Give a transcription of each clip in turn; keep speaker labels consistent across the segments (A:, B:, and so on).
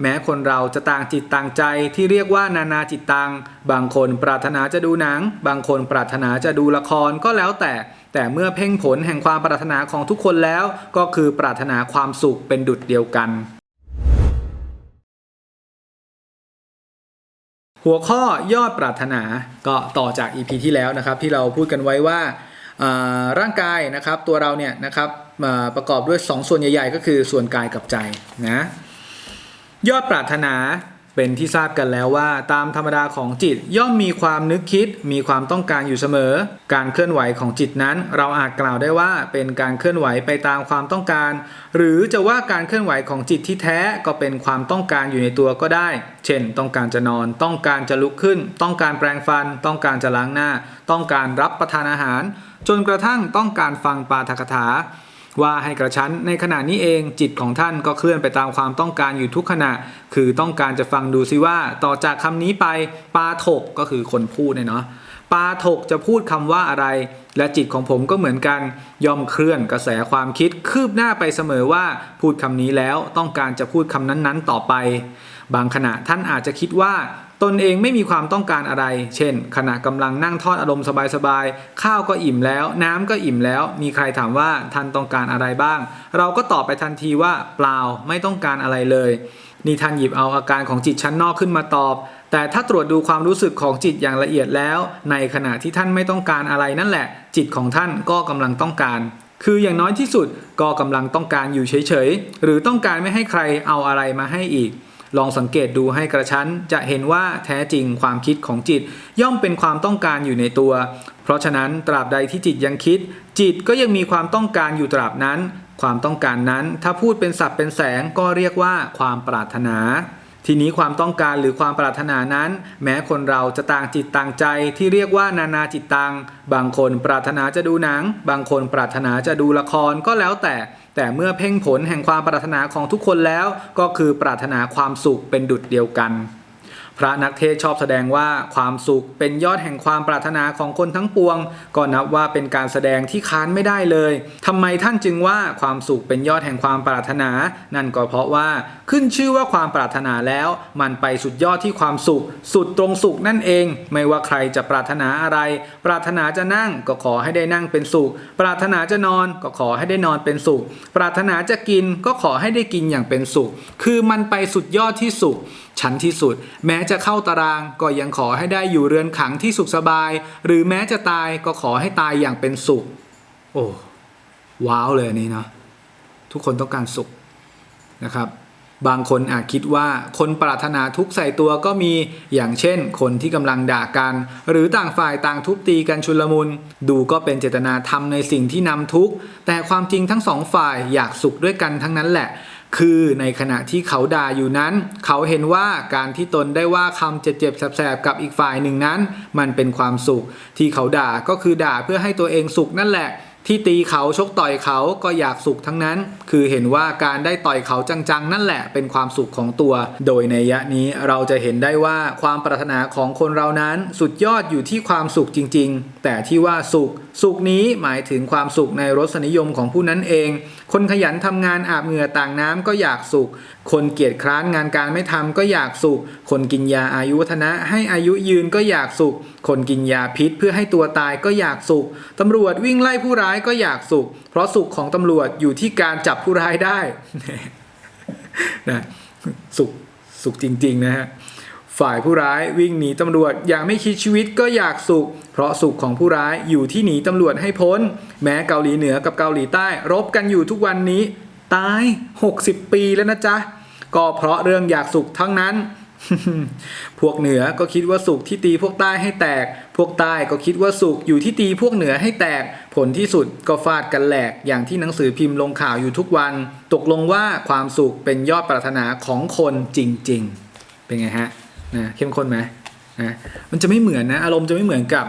A: แม้คนเราจะต่างจิตต่างใจที่เรียกว่านานาจิตตัง บางคนปรารถนาจะดูหนัง บางคนปรารถนาจะดูละครก็แล้วแต่ แต่เมื่อเพ่งผลแห่งความปรารถนาของทุกคนแล้ว ก็คือปรารถนาความสุขเป็นดุจเดียวกัน หัวข้อยอดปรารถนาก็ต่อจาก EP ที่แล้วนะครับ ที่เราพูดกันไว้ว่าร่างกายนะครับตัวเราเนี่ยนะครับอ่าประกอบด้วย 2 ส่วนใหญ่ ๆ ก็คือส่วนกายกับใจนะ ยอดปรารถนาเป็นที่ทราบกันแล้วว่า ตามธรรมดาของจิตย่อมมีความนึกคิด มีความต้องการอยู่เสมอ การเคลื่อนไหวของจิตนั้น เราอาจกล่าวได้ว่าเป็นการเคลื่อนไหวไปตามความต้องการ หรือจะว่าการเคลื่อนไหวของจิตที่แท้ก็เป็นความต้องการอยู่ในตัวก็ได้ เช่น ต้องการจะนอน ต้องการจะลุกขึ้น ต้องการแปรงฟัน ต้องการจะล้างหน้า ต้องการรับประทานอาหาร จนกระทั่งต้องการฟังปาฐกถา ว่าให้กระชั้นในขณะนี้เองจิตของท่านก็เคลื่อนไปตามความต้องการอยู่ทุกขณะ คือต้องการจะฟังดูซิว่าต่อจากคำนี้ไปปาถกก็คือคนพูดเนี่ยเนาะปาถกจะพูดคำว่าอะไร และจิตของผมก็เหมือนกันยอมเคลื่อนกระแสความคิดคืบหน้าไปเสมอว่าพูดคำนี้แล้วต้องการจะพูดคำนั้นๆ ต่อไป บางขณะท่านอาจจะคิดว่าตนเองไม่มีความต้องการอะไร เช่น ขณะกำลังนั่งทอดอารมณ์สบายๆ ข้าวก็อิ่มแล้ว น้ำก็อิ่มแล้ว มีใครถามว่าท่านต้องการอะไรบ้าง เราก็ตอบไปทันทีว่าเปล่าไม่ต้องการอะไรเลย นี่ท่านหยิบเอาอาการของจิตชั้นนอกขึ้นมาตอบ แต่ถ้าตรวจดูความรู้สึกของจิตอย่างละเอียดแล้ว ในขณะที่ท่านไม่ต้องการอะไรนั่นแหละ จิตของท่านก็กำลังต้องการคืออย่างน้อยที่สุดก็กำลังต้องการอยู่เฉยๆ หรือต้องการไม่ให้ใครเอาอะไรมาให้อีก ลองสังเกตดูให้กระชั้นจะเห็นว่าแท้จริงความคิดของจิต ย่อมเป็นความต้องการอยู่ในตัว เพราะฉะนั้นตราบใดที่จิตยังคิด จิตก็ยังมีความต้องการอยู่ตราบนั้น ความต้องการนั้นถ้าพูดเป็นศัพท์เป็นแสงก็เรียกว่าความปรารถนาทีนี้ความต้องการหรือความปรารถนานั้น แม้คนเราจะต่างจิตต่างใจที่เรียกว่านานาจิตตัง บางคนปรารถนาจะดูหนัง บางคนปรารถนาจะดูละครก็แล้วแต่ แต่เมื่อเพ่งผลแห่งความปรารถนาของทุกคนแล้ว ก็คือปรารถนาความสุขเป็นดุจเดียวกัน ระนักเทศชอบแสดงว่าความสุขเป็นยอดแห่งความปรารถนาของคนทั้งปวง ก็นับว่าเป็นการแสดงที่ค้านไม่ได้เลยทำไมท่านจึงว่าความสุขเป็นยอดแห่งความปรารถนา นั่นก็เพราะว่าขึ้นชื่อว่าความปรารถนาแล้ว มันไปสุดยอดที่ความสุข สุดตรงสุขนั่นเอง ไม่ว่าใครจะปรารถนาอะไร ปรารถนาจะนั่งก็ขอให้ได้นั่งเป็นสุข ปรารถนาจะนอนก็ขอให้ได้นอนเป็นสุข ปรารถนาจะกินก็ขอให้ได้กินอย่างเป็นสุข คือมันไปสุดยอดที่สุข ชั้นที่สุด แม้จะเข้าตารางก็ยังขอให้ได้อยู่เรือนขังที่สุขสบาย หรือแม้จะตายก็ขอให้ตายอย่างเป็นสุข โอ้ว้าวเลยนนี้เนาะทุกคนต้องการสุขนะครับ บางคนอาจคิดว่าคนปรารถนาทุกใส่ตัวก็มีอย่างเช่น คนที่กำลังด่ากัน หรือต่างฝ่ายต่างทุบตีกันชุลมุน ดูก็เป็นเจตนาทำในสิ่งที่นำทุกข์แต่ความจริงทั้งสองฝ่ายอยากสุขด้วยกันทั้งนั้นแหละ คือในขณะที่เขาด่าอยู่นั้น เขาเห็นว่าการที่ตนได้ว่าคำเจ็บๆแสบๆกับอีกฝ่ายหนึ่งนั้น มันเป็นความสุข ที่เขาด่าก็คือด่าเพื่อให้ตัวเองสุขนั่นแหละ ที่ตีเขาชกต่อยเขาก็อยากสุขทั้งนั้น คือเห็นว่าการได้ต่อยเขาจังๆ นั่นแหละเป็นความสุขของตัว โดยในยะนี้เราจะเห็นได้ว่าความปรารถนาของคนเรานั้นสุดยอดอยู่ที่ความสุขจริง ๆ แต่ที่ว่าสุข สุขนี้หมายถึงความสุขในรสนิยมของผู้นั้นเอง คนขยันทำงานอาบเหงื่อต่างน้ำก็อยากสุข คนเกียจคร้านงานการไม่ทำก็อยากสุข คนกินยาอายุวัฒนะ ให้อายุยืนก็อยากสุข คนกินยาพิษเพื่อให้ตัวตายก็อยากสุขตำรวจวิ่งไล่ผู้ร้ายก็อยากสุข เพราะสุขของตำรวจอยู่ที่การจับผู้ร้ายได้นะสุขสุขจริง ๆ นะฮะฝ่ายผู้ร้ายวิ่งหนีตำรวจอย่างไม่คิดชีวิตก็อยากสุข เพราะสุขของผู้ร้ายอยู่ที่หนีตำรวจให้พ้น แม้เกาหลีเหนือกับเกาหลีใต้ รบกันอยู่ทุกวันนี้ ตาย 60 ปีแล้วนะจ๊ะ ก็เพราะเรื่องอยากสุขทั้งนั้น พวกเหนือก็คิดว่าสุขที่ตีพวกใต้ให้แตก พวกใต้ก็คิดว่าสุขอยู่ที่ตีพวกเหนือให้แตก ผลที่สุดก็ฟาดกันแหลก อย่างที่หนังสือพิมพ์ลงข่าวอยู่ทุกวัน ตกลงว่าความสุขเป็นยอดปรารถนาของคนจริง ๆ เป็นไงฮะนะเข้มข้นไหมนะมันจะไม่เหมือนนะอารมณ์จะไม่เหมือนกับ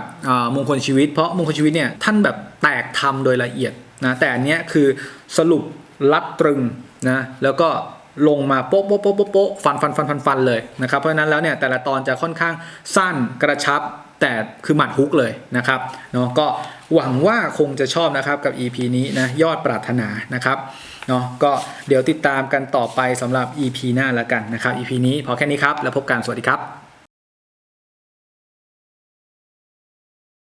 A: มงคลชีวิต เพราะมงคลชีวิตเนี่ยท่านแบบแตกทำโดยละเอียดนะแต่อันเนี้ยคือสรุปลัดตรึงนะแล้วก็ ลงมาโป๊ะโป๊ะโป๊ะโป๊ะโป๊ะฟันฟันฟันฟันฟันเลยนะครับเพราะฉะนั้นแล้วเนี่ยแต่ละตอนจะค่อนข้างสั้นกระชับแต่คือหมัดฮุกเลยนะครับเนาะก็หวังว่าคงจะชอบนะครับกับ EP นี้นะยอดปรารถนานะครับเนาะก็เดี๋ยวติดตามกันต่อไปสำหรับ EP หน้าแล้วกันนะครับ EP นี้พอแค่นี้ครับ แล้วพบกันสวัสดีครับ